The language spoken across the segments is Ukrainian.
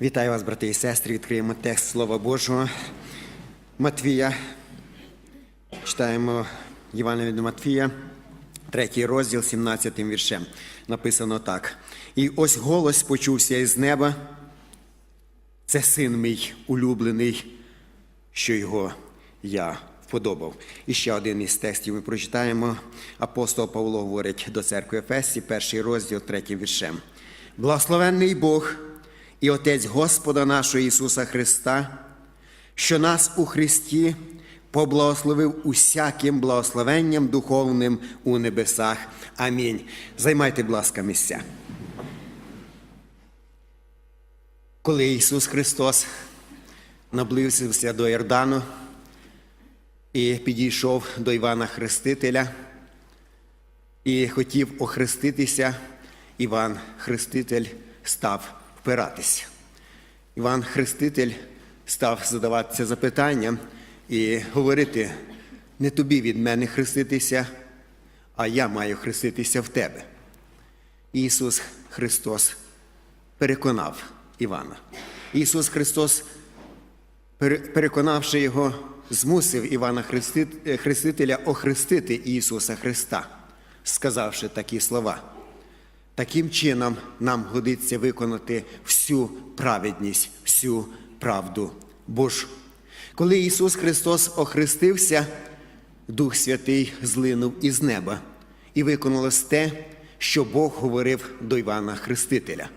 Вітаю вас, брати і сестри. Відкриємо текст Слова Божого. Матвія. Читаємо Євангеліє від Матвія, третій розділ, 17 віршем. Написано так. І ось голос почувся із неба. Це син мій улюблений, що його я вподобав. І ще один із текстів ми прочитаємо. Апостол Павло говорить до церкви Ефесі, перший розділ, третім віршем. Благословенний Бог і Отець Господа нашого Ісуса Христа, що нас у Христі поблагословив усяким благословенням духовним у небесах. Амінь. Займайте, будь ласка, місця. Коли Ісус Христос наблизився до Йордану і підійшов до Івана Хрестителя і хотів охреститися, Іван Хреститель став впиратися. Іван Хреститель став задаватися запитанням і говорити: не тобі від мене хреститися, а я маю хреститися в тебе. Ісус Христос переконав Івана. Ісус Христос, переконавши його, змусив Івана Хрести- Хрестителя охрестити Ісуса Христа, сказавши такі слова. Таким чином нам годиться виконати всю праведність, всю правду Божу. Коли Ісус Христос охрестився, Дух Святий злинув із неба, і виконалось те, що Бог говорив до Івана Хрестителя.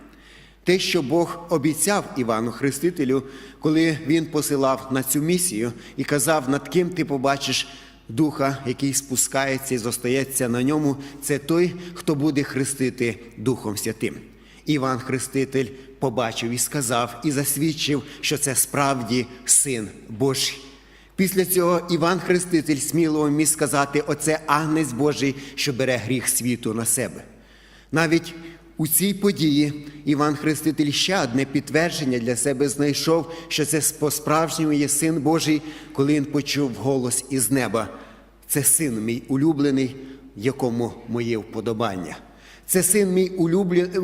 Те, що Бог обіцяв Івану Хрестителю, коли він посилав на цю місію і казав, над ким ти побачиш духа, який спускається і зостається на ньому, це той, хто буде хрестити Духом Святим. Іван Хреститель побачив і сказав, і засвідчив, що це справді син Божий. Після цього Іван Хреститель сміло міг сказати: Оце агнець Божий, що бере гріх світу на себе. Навіть у цій події Іван Хреститель ще одне підтвердження для себе знайшов, що це по-справжньому є син Божий, коли він почув голос із неба. Це син мій улюблений, якому моє вподобання. Це син мій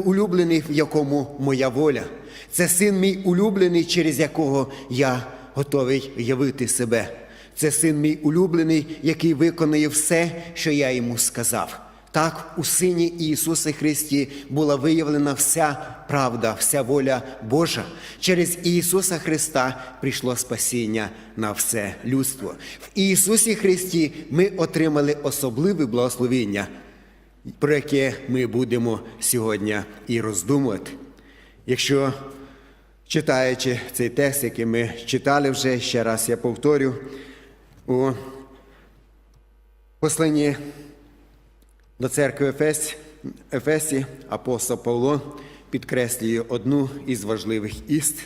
улюблений, в якому моя воля. Це син мій улюблений, через якого я готовий явити себе. Це син мій улюблений, який виконує все, що я йому сказав. Так, у Сині Ісуса Христі була виявлена вся правда, вся воля Божа. Через Ісуса Христа прийшло спасіння на все людство. В Ісусі Христі ми отримали особливе благословення, про яке ми будемо сьогодні і роздумувати. Якщо читаючи цей текст, який ми читали вже, ще раз я повторю, у посланні до церкви Ефес, Ефесі апостол Павло підкреслює одну із важливих іст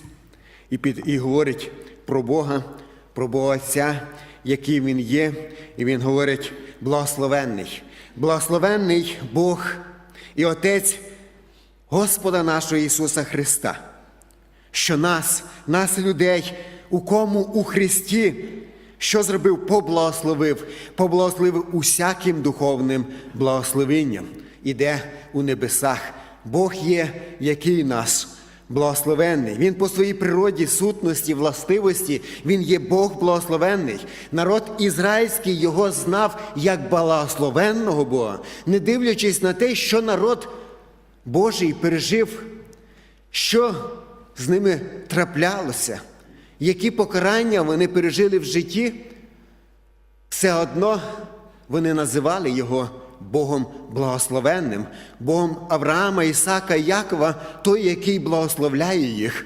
і, під, і говорить про Бога, про Бога Отця, який Він є, і Він говорить благословенний, благословенний Бог і Отець Господа нашого Ісуса Христа, що нас, нас, людей, у кому у Христі, що зробив, поблагословив, поблагословив усяким духовним благословенням, іде у небесах. Бог є, який нас благословенний. Він по своїй природі, сутності, властивості, він є Бог благословенний. Народ ізраїльський його знав як благословенного Бога, не дивлячись на те, що народ Божий пережив, що з ними траплялося, які покарання вони пережили в житті, все одно вони називали його Богом благословенним, Богом Авраама, Ісака Якова, той, який благословляє їх.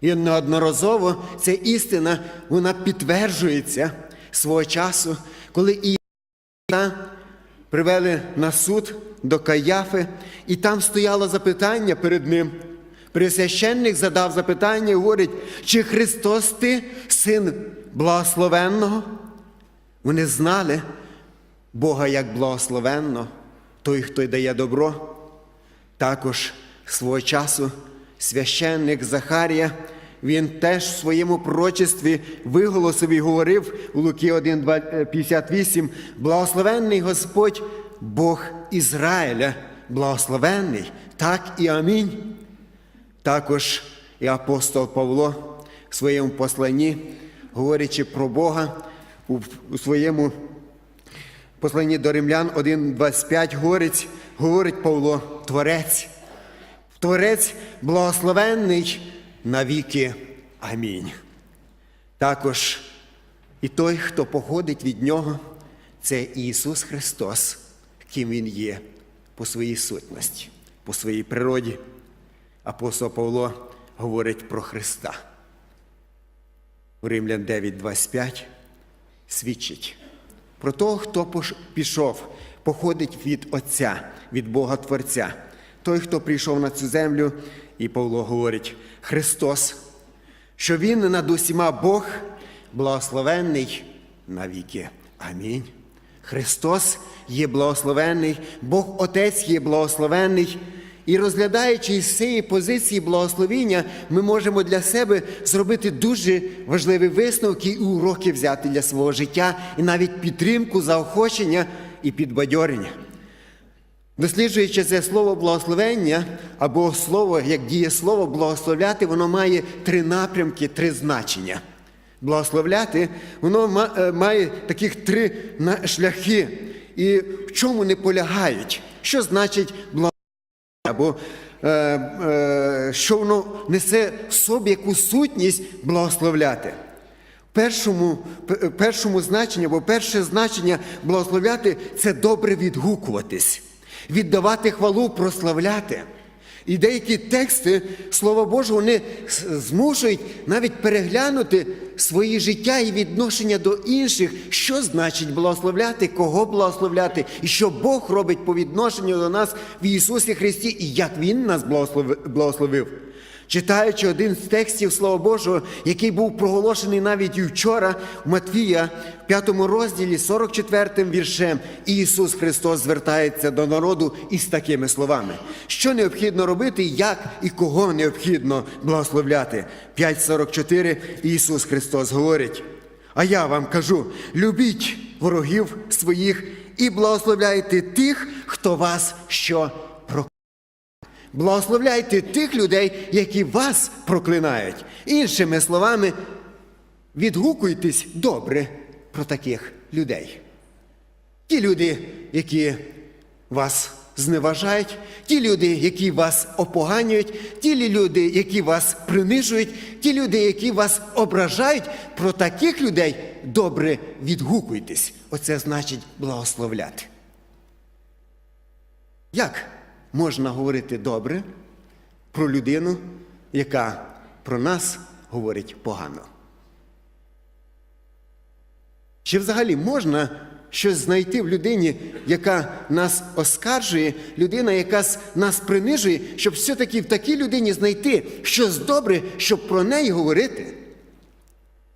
І неодноразово ця істина вона підтверджується свого часу, коли Ісуса привели на суд до Каяфи, і там стояло запитання перед ним. Пресвященник задав запитання і говорить, чи Христос ти син благословенного? Вони знали Бога як благословенно, той, хто й дає добро. Також свого часу священник Захарія, він теж в своєму пророчестві виголосив і говорив у Луки 1,58, благословенний Господь, Бог Ізраїля, благословенний, так і амінь. Також І апостол Павло в своєму посланні, говорячи про Бога, у, своєму посланні до римлян 1.25 говорить, говорить Павло, Творець. Творець благословенний навіки. Амінь. Також і той, хто походить від Нього, це Ісус Христос, ким Він є по своїй сутності, по своїй природі. Апостол Павло говорить про Христа. У Римлян 9.25 свідчить про того, хто пішов, походить від Отця, від Бога Творця. Той, хто прийшов на цю землю, і Павло говорить, Христос, що Він над усіма Бог, благословенний навіки. Амінь. Христос є благословенний, Бог Отець є благословенний. І розглядаючи з цієї позиції благословіння, ми можемо для себе зробити дуже важливі висновки і уроки взяти для свого життя, і навіть підтримку, заохочення і підбадьорення. Досліджуючи це слово благословення або слово, як дієслово благословляти, воно має три напрямки, три значення. Благословляти, воно е, має таких три шляхи. І в чому не полягають? Що значить благословляти? Або е, е, що воно несе в собі яку сутність благословляти? Першому, п- першому значенні, або перше значення благословляти це добре відгукуватись, віддавати хвалу, прославляти. І деякі тексти Слова Божого вони змушують навіть переглянути свої життя і відношення до інших, що значить благословляти, кого благословляти, і що Бог робить по відношенню до нас в Ісусі Христі, і як Він нас благословив. Читаючи один з текстів Слова Божого, який був проголошений навіть і вчора у Матвія, в п'ятому розділі, 44 віршем, Ісус Христос звертається до народу із такими словами: що необхідно робити, як і кого необхідно благословляти. 5.44 Ісус Христос говорить. А я вам кажу: любіть ворогів своїх і благословляйте тих, хто вас що. Благословляйте тих людей, які вас проклинають. Іншими словами, відгукуйтесь добре про таких людей. Ті люди, які вас зневажають, ті люди, які вас опоганюють, ті люди, які вас принижують, ті люди, які вас ображають, про таких людей добре відгукуйтесь. Оце значить благословляти. Як можна говорити добре про людину, яка про нас говорить погано? Чи взагалі можна щось знайти в людині, яка нас оскаржує, людина, яка нас принижує, щоб все-таки в такій людині знайти щось добре, щоб про неї говорити,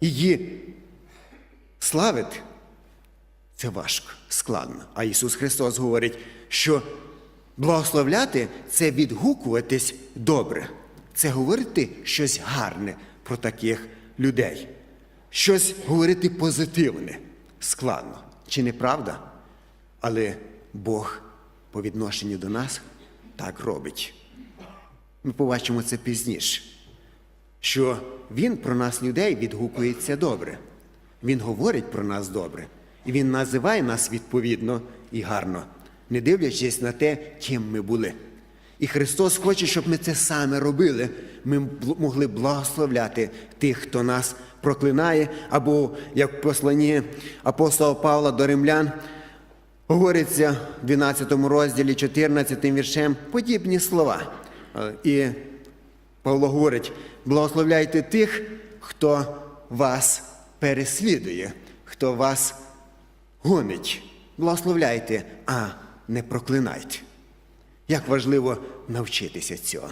її славити? Це важко, складно. А Ісус Христос говорить, що благословляти це відгукуватись добре. Це говорити щось гарне про таких людей. Щось говорити позитивне. Складно. Чи не правда? Але Бог по відношенню до нас так робить. Ми побачимо це пізніше. Що Він про нас, людей, відгукується добре. Він говорить про нас добре. І Він називає нас відповідно і гарно, не дивлячись на те, ким ми були. І Христос хоче, щоб ми це саме робили. Ми могли благословляти тих, хто нас проклинає, або як в посланні апостола Павла до римлян говориться в 12 розділі, 14 віршем, подібні слова. Е, І Павло говорить: благословляйте тих, хто вас переслідує, хто вас гонить. Благословляйте, а не проклинайте. Як важливо навчитися цього.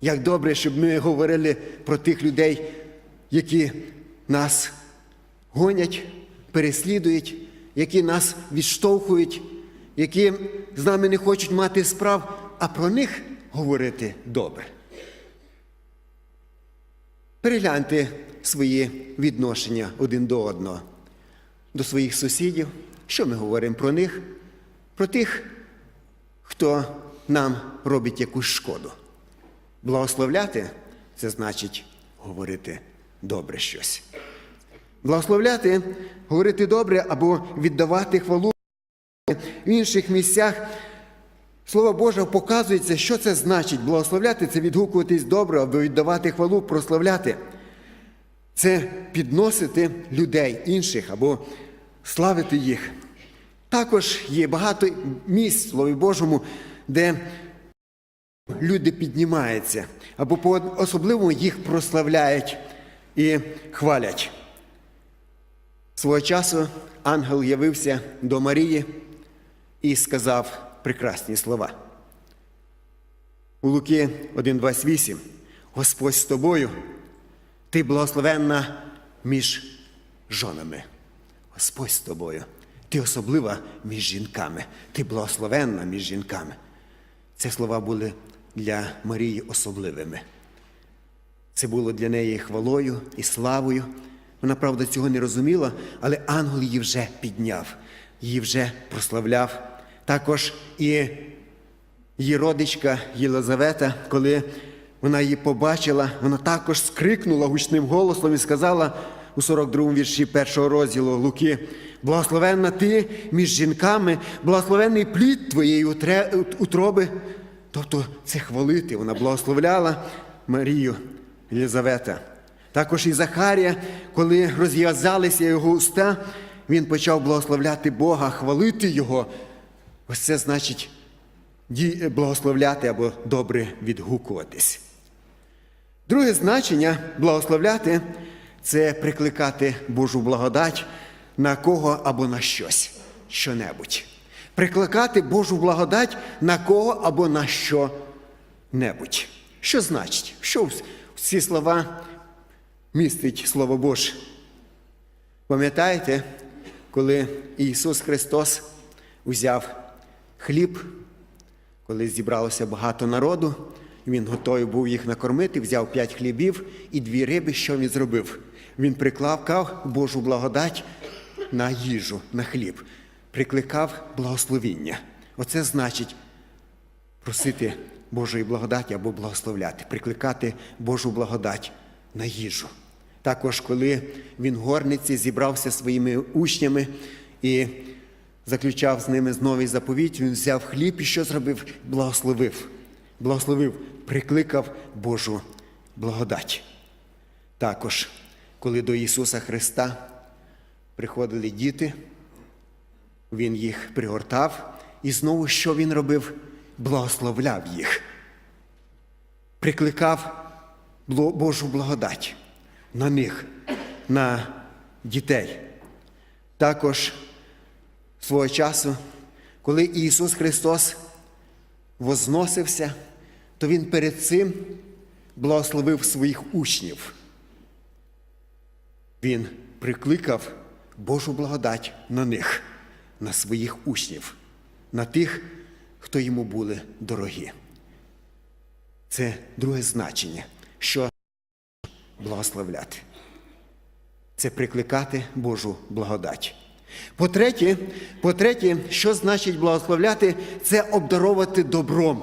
Як добре, щоб ми говорили про тих людей, які нас гонять, переслідують, які нас відштовхують, які з нами не хочуть мати справ, а про них говорити добре. Перегляньте свої відношення один до одного, до своїх сусідів. Що ми говоримо про них? Про тих, хто нам робить якусь шкоду. Благословляти це значить говорити добре щось. Благословляти, говорити добре або віддавати хвалу в інших місцях. Слово Боже показується, що це значить. Благословляти це відгукуватись добре, або віддавати хвалу, прославляти. Це підносити людей інших або славити їх. Також є багато місць в Слові Божому, де люди піднімаються, або по особливому їх прославляють і хвалять. Свого часу ангел явився до Марії і сказав прекрасні слова. У Луки 1,28 Господь з тобою, ти благословенна між жонами. Господь з тобою, ти особлива між жінками, ти благословенна між жінками. Ці слова були для Марії особливими. Це було для неї хвалою і славою. Вона, правда, цього не розуміла, але ангел її вже підняв, її вже прославляв. Також і її родичка Єлизавета, коли вона її побачила, вона також скрикнула гучним голосом і сказала у 42-му вірші першого розділу Луки: Благословенна ти між жінками, благословенний плід твоєї утроби. Тобто це хвалити. Вона благословляла Марію Єлизавета. Також і Захарія, коли розв'язалися його уста, він почав благословляти Бога, хвалити Його. Ось це значить благословляти або добре відгукуватись. Друге значення благословляти це прикликати Божу благодать на кого або на щось, що-небудь. Прикликати Божу благодать на кого або на що-небудь. Що значить? Що в- ці слова містить Слово Боже? Пам'ятаєте, коли Ісус Христос узяв хліб, коли зібралося багато народу, він готовий був їх накормити, взяв п'ять хлібів і дві риби, що він зробив? Він прикликав Божу благодать на їжу, на хліб, прикликав благословіння. Оце значить просити Божої благодаті або благословляти, прикликати Божу благодать на їжу. Також, коли він в горниці зібрався своїми учнями і заключав з ними новий заповідь, він взяв хліб і що зробив? Благословив. Благословив, прикликав Божу благодать. Також, коли до Ісуса Христа приходили діти, він їх пригортав, і знову що він робив? Благословляв їх, прикликав Божу благодать на них, на дітей. Також свого часу, коли Ісус Христос возносився, то Він перед цим благословив своїх учнів. Він прикликав Божу благодать на них, на своїх учнів, на тих, хто йому були дорогі. Це друге значення, що благословляти. Це прикликати Божу благодать. По-третє, по-третє, що значить благословляти, це обдаровувати добром,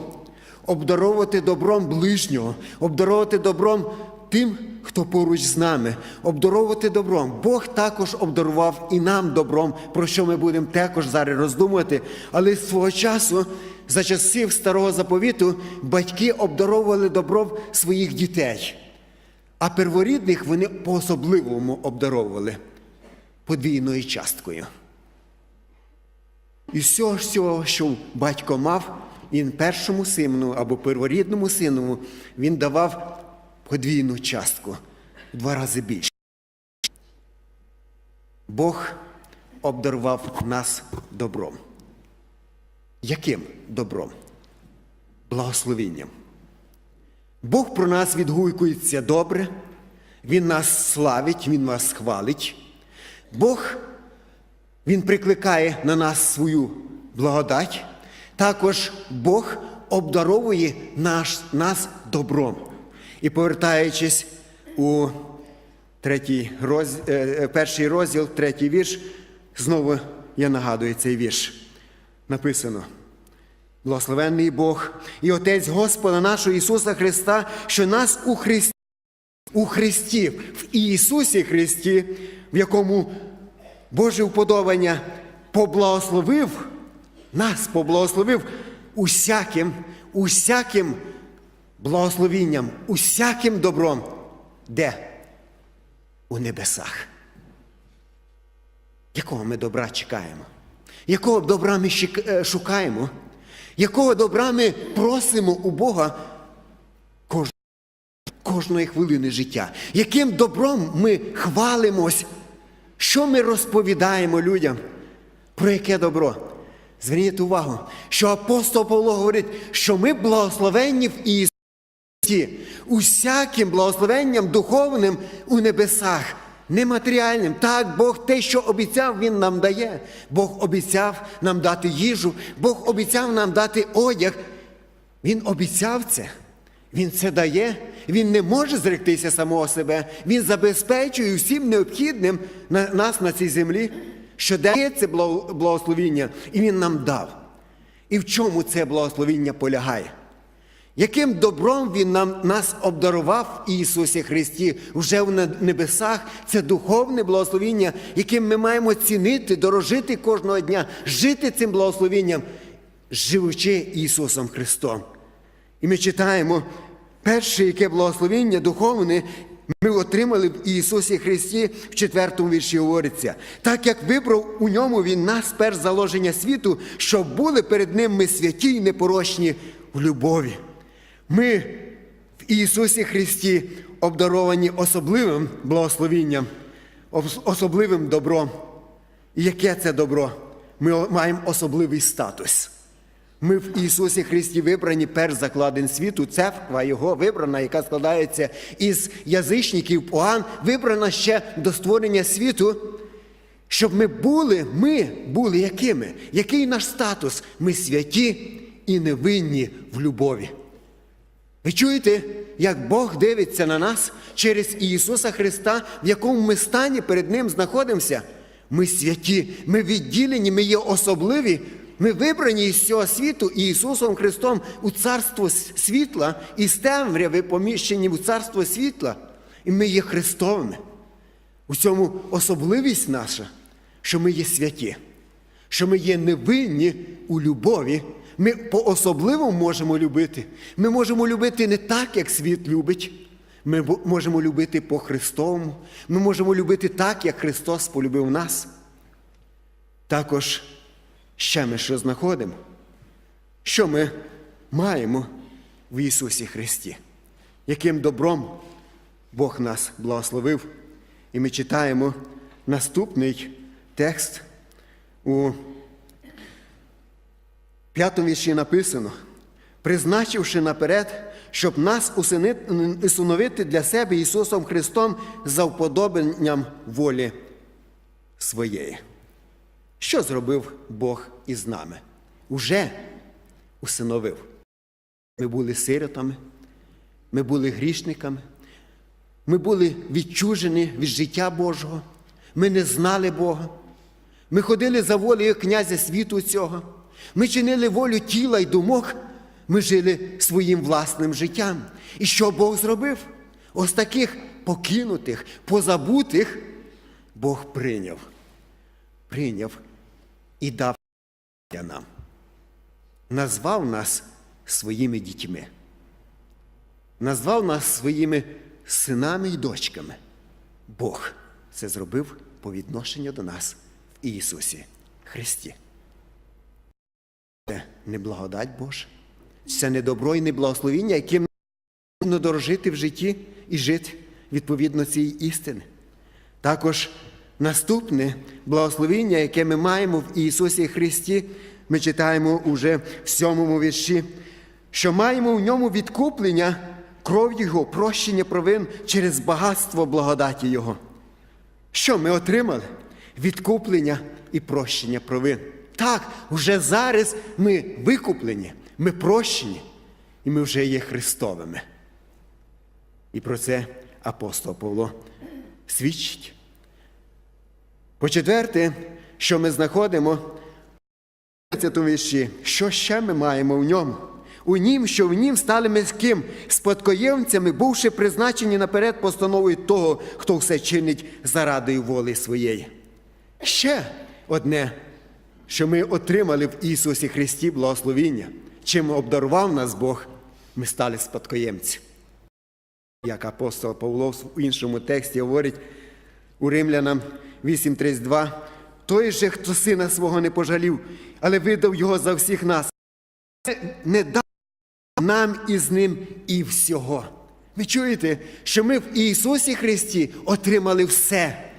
обдаровувати добром ближнього, обдаровувати добром тим, хто поруч з нами, обдаровувати добром. Бог також обдарував і нам добром, про що ми будемо також зараз роздумувати. Але свого часу, за часів старого заповіту, батьки обдаровували добром своїх дітей. А перворідних вони по-особливому обдаровували подвійною часткою. І всього всього, що батько мав, він першому сину або перворідному сину він давав подвійну частку в два рази більше. Бог обдарував нас добром. Яким добром? Благословінням. Бог про нас відгукується добре, Він нас славить, Він нас хвалить. Бог, Він прикликає на нас свою благодать. Також Бог обдаровує наш, нас добром. І повертаючись у третій роз, е, е, перший розділ, третій вірш, знову я нагадую цей вірш. Написано. Благословенний Бог і Отець Господа нашого Ісуса Христа, що нас у Христі. у Христі, в Ісусі Христі, в якому Боже вподобання поблагословив, нас поблагословив усяким, усяким благословінням, усяким добром. Де? У небесах. Якого ми добра чекаємо? Якого добра ми е, шукаємо? Якого добра ми просимо у Бога кож- кожної хвилини життя? Яким добром ми хвалимось? Що ми розповідаємо людям? Про яке добро? Зверніть увагу, що апостол Павло говорить, що ми благословенні в Ісусі, усяким благословенням духовним у небесах, нематеріальним. Так, Бог те, що обіцяв, Він нам дає. Бог обіцяв нам дати їжу, Бог обіцяв нам дати одяг. Він обіцяв це. Він це дає. Він не може зректися самого себе. Він забезпечує всім необхідним на нас на цій землі, що дає це благословіння, і Він нам дав. І в чому це благословіння полягає? Яким добром Він нам, нас обдарував в Ісусі Христі вже в не- небесах, це духовне благословіння, яким ми маємо цінити, дорожити кожного дня, жити цим благословінням, живучи Ісусом Христом. І ми читаємо перше, яке благословіння духовне ми отримали в Ісусі Христі в четвертому вірші говориться. Так як вибрав у ньому Він нас перш заложення світу, щоб були перед Ним ми святі й непорочні в любові. Ми в Ісусі Христі обдаровані особливим благословінням, особливим добром. І яке це добро? Ми маємо особливий статус. Ми в Ісусі Христі вибрані перш закладин світу, церква Його вибрана, яка складається із язичників, поган, вибрана ще до створення світу, щоб ми були, ми були якими? Який наш статус? Ми святі і невинні в любові. Ви чуєте, як Бог дивиться на нас через Ісуса Христа, в якому ми стані перед Ним знаходимося? Ми святі, ми відділені, ми є особливі, ми вибрані із цього світу Ісусом Христом у царство світла і темряви поміщені у царство світла. І ми є Христовими. У цьому особливість наша, що ми є святі, що ми є невинні у любові. Ми по-особливому можемо любити. Ми можемо любити не так, як світ любить. Ми можемо любити по Христовому. Ми можемо любити так, як Христос полюбив нас. Також ще ми що знаходимо? Що ми маємо в Ісусі Христі? Яким добром Бог нас благословив? І ми читаємо наступний текст у п'ятому вірші написано, призначивши наперед, щоб нас усиновити для себе Ісусом Христом за вподобанням волі своєї. Що зробив Бог із нами? Уже усиновив. Ми були сиротами, ми були грішниками, ми були відчужені від життя Божого, ми не знали Бога. Ми ходили за волею князя світу цього. Ми чинили волю тіла й думок, ми жили своїм власним життям. І що Бог зробив? Ось таких покинутих, позабутих Бог прийняв. Прийняв і дав нам. Назвав нас своїми дітьми. Назвав нас своїми синами і дочками. Бог це зробив по відношенню до нас в Ісусі Христі. Це не благодать Божа, це не добро і не благословіння, яким потрібно дорожити в житті і жити відповідно цієї істини. Також наступне благословіння, яке ми маємо в Ісусі Христі, ми читаємо уже в сьомому вірші, що маємо в ньому відкуплення кров Його, прощення провин через багатство благодаті Його. Що ми отримали? Відкуплення і прощення провин. Так, вже зараз ми викуплені, ми прощені, і ми вже є Христовими. І про це апостол Павло свідчить. По-четверте, що ми знаходимо що ще ми маємо в ньому? у нім, що в нім стали ми з ким? Спадкоємцями, бувши призначені наперед постановою того, хто все чинить зарадою волі своєї. Ще одне, що ми отримали в Ісусі Христі благословіння, чим обдарував нас Бог, ми стали спадкоємці. Як апостол Павло в іншому тексті говорить у Римлянам 8.32, той же, хто сина свого не пожалів, але видав його за всіх нас, не дав нам із ним і всього. Ви чуєте, що ми в Ісусі Христі отримали все.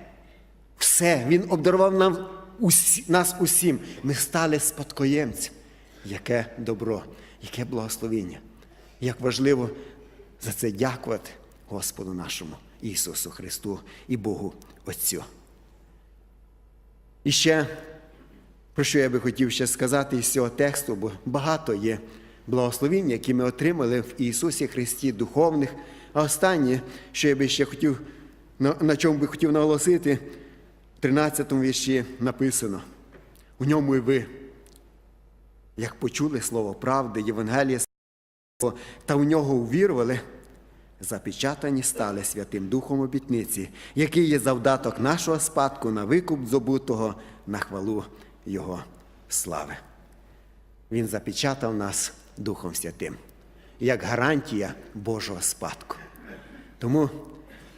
Все. Він обдарував нам нас усім. Ми стали спадкоємцем. Яке добро, яке благословіння. Як важливо за це дякувати Господу нашому Ісусу Христу і Богу Отцю. І ще, про що я би хотів ще сказати із цього тексту, бо багато є благословінь, які ми отримали в Ісусі Христі духовних. А останнє, що я би ще хотів, на, чому би хотів наголосити, 13 вірші написано: у ньому і ви, як почули слово правди, Євангелія та в нього увірували, запечатані стали Святим Духом обітниці, який є завдаток нашого спадку на викуп здобутого на хвалу Його слави. Він запечатав нас Духом Святим, як гарантія Божого спадку. Тому,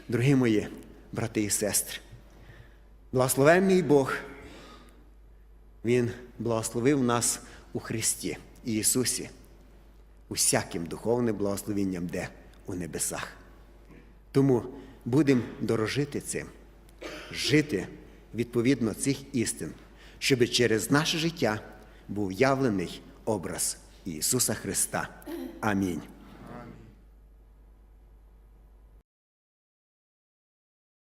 дорогі мої брати і сестри, благословенний Бог, Він благословив нас у Христі і Ісусі усяким духовним благословенням де у небесах. Тому будемо дорожити цим, жити відповідно цих істин, щоб через наше життя був явлений образ Ісуса Христа. Амінь.